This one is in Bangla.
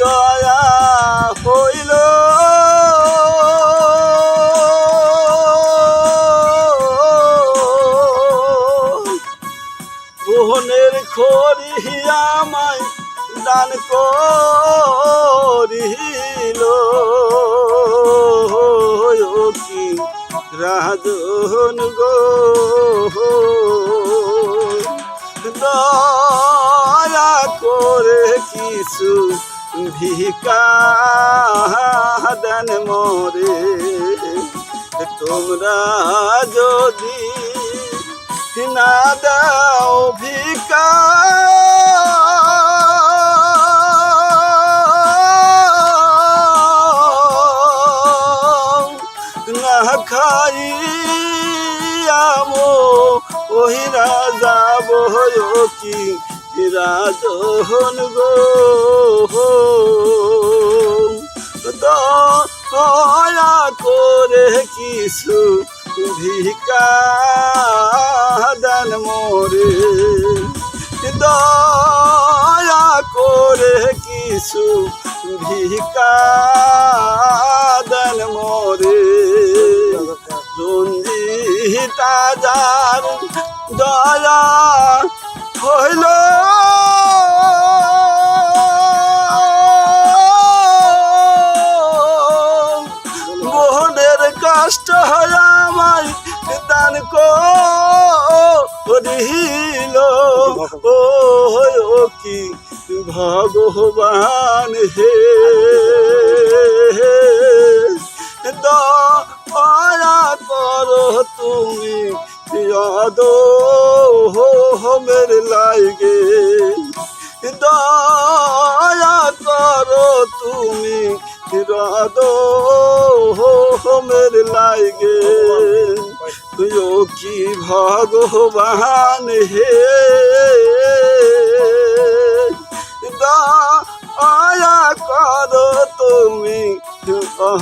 দয়া হইল। মোহনের খড়ি আমায় দান গো। দয়া করে কিছু ভিকা দেন মরে। তোমরা যদি না দাও ভিকা না খাইয়ামো ওই রাজা বয় কি? রাজন গো। দয়া করে কিছু ভিকা দান মোরে। দয়া করে কিছু ভিকা দান মোরে। রঞ্জিতা যার দয়া কষ্ট হয় আমায় দান করিল। ও কি ভগবান হে। দয়া করো তুমি ইয়াদ হোমের লাইগে। দয়া করো তুমি রাদ হোমের তুইও কি ভগবান হে